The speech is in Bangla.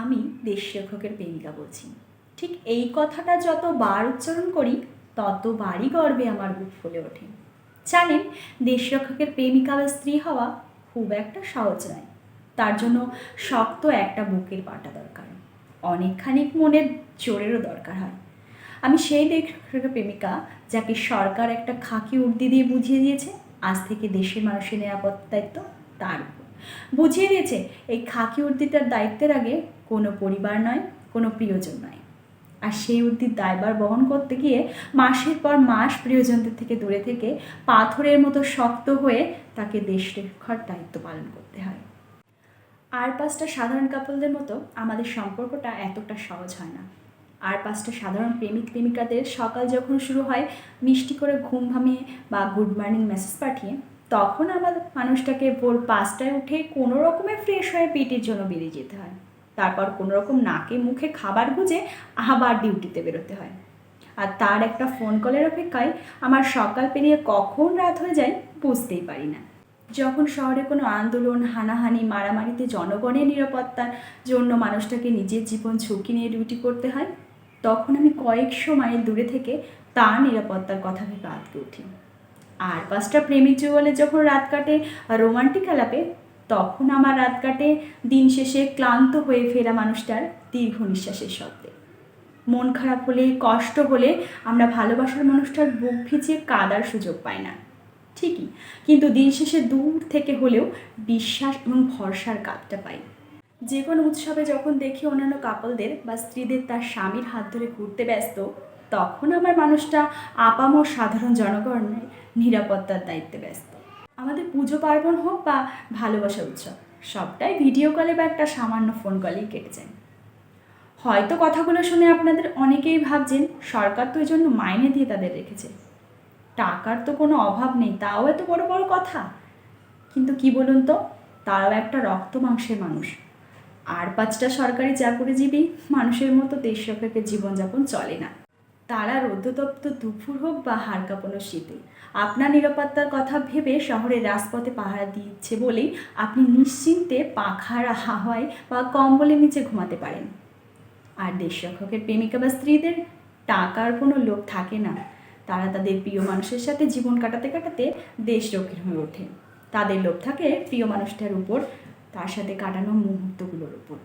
আমি দেশরক্ষকের প্রেমিকা বলছি। ঠিক এই কথাটা যতবার উচ্চারণ করি ততবারই গর্বে আমার বুক ফুলে ওঠে। জানেন দেশরক্ষকের প্রেমিকা বা স্ত্রী হওয়া খুব একটা সহজ নয়। তার জন্য শক্ত একটা বুকের পাটা দরকার। অনেকখানি মনের জোরেরও দরকার হয়। আমি সেই দেশরক্ষকের প্রেমিকা যাকে সরকার একটা খাকি উর্দি দিয়ে বুঝিয়ে দিয়েছে, আজ থেকে দেশের মানুষের নিরাপত্তা দায়িত্ব তার উপর। বুঝিয়ে দিয়েছে, এই খাকি উর্দিটার দায়িত্বের আগে কোনো পরিবার নয়, কোনো প্রিয়জন নয়। আর সেই উর্দির দায়বার বহন করতে গিয়ে মাসের পর মাস প্রিয়জনদের থেকে দূরে থেকে পাথরের মতো শক্ত হয়ে তাকে দেশ রক্ষার দায়িত্ব পালন করতে হয়। আর পাঁচটা সাধারণ কাপলদের মতো আমাদের সম্পর্কটা এতটা সহজ হয় না। আর পাঁচটা সাধারণ প্রেমিক প্রেমিকাদের সকাল যখন শুরু হয়, মিষ্টি করে ঘুম ভামিয়ে বা গুড মর্নিং মেসেজ পাঠিয়ে, তখন আমার মানুষটাকে ভোর পাঁচটায় উঠে কোনো রকমে ফ্রেশ হয়ে পেটের জন্য বেরিয়ে যেতে হয়। তারপর কোনো রকম নাকে মুখে খাবার গুঁজে আবার ডিউটিতে বেরোতে হয়। আর তার একটা ফোন কলের অপেক্ষায় আমার সকাল পেরিয়ে কখন রাত হয়ে যায় বুঝতেই পারি না। যখন শহরে কোনো আন্দোলন, হানাহানি, মারামারিতে জনগণের নিরাপত্তার জন্য মানুষটাকে নিজের জীবন ঝুঁকি নিয়ে ডিউটি করতে হয়, তখন আমি কয়েকশো মাইল দূরে থেকে তার নিরাপত্তার কথা ভেবে আটকে উঠি। আর পাঁচটা প্রেমিক যুগলে যখন রাত কাটে রোমান্টিক আলাপে তখন আমার রাত কাটে, দিন শেষে ক্লান্ত হয়ে ফেরা মানুষটার দীর্ঘ নিঃশ্বাসের শব্দে। মন খারাপ হলে, কষ্ট হলে আমরা ভালোবাসার মানুষটার বুক ভিজিয়ে কাদার সুযোগ পাই না। ঠিকই, কিন্তু দিন শেষে দূর থেকে হলেও বিশ্বাস এবং ভরসার কাপটা পাই। যে কোনো উৎসবে যখন দেখি অন্যান্য কাপলদের বা স্ত্রীদের তার স্বামীর হাত ধরে ঘুরতে ব্যস্ত, তখন আমার মানুষটা আপামর সাধারণ জনগণের নিরাপত্তার দায়িত্বে ব্যস্ত। আমাদের পুজো পার্বণ হোক বা ভালোবাসা উৎসব, সবটাই ভিডিও কলে বা একটা সামান্য ফোন কলেই কেটে যায়। হয়তো কথাগুলো শুনে আপনাদের অনেকেই ভাবছেন, সরকার তো এই জন্য মাইনে দিয়ে তাদের রেখেছে। টাকার তো কোনো অভাব নেই, তাও এত বড় বড় কথা। কিন্তু কি বলুন তো, তারাও একটা রক্ত মাংসের মানুষ। আর পাঁচটা সরকারি চাকরিজীবী মানুষের মতো দেশ জীবনযাপন চলে না। তারা রৌদ্রতপ্ত দুপুর হোক বা হাড় কাঁপানো শীতে। আপনার নিরাপত্তার কথা ভেবে শহরের রাজপথে পাহারা দিচ্ছে বলেই আপনি নিশ্চিন্তে পাখার হাওয়ায় বা কম্বলের নিচে ঘুমাতে পারেন। আর দেশ রক্ষকের প্রেমিকা বা স্ত্রীদের টাকার কোনো লোক থাকে না। তারা তাদের প্রিয় মানুষের সাথে জীবন কাটাতে কাটাতে দেশ রক্ষীর হয়ে ওঠে। তাদের লোভ থাকে প্রিয় মানুষটার উপর, তার সাথে কাটানো মুহূর্তগুলোর উপর।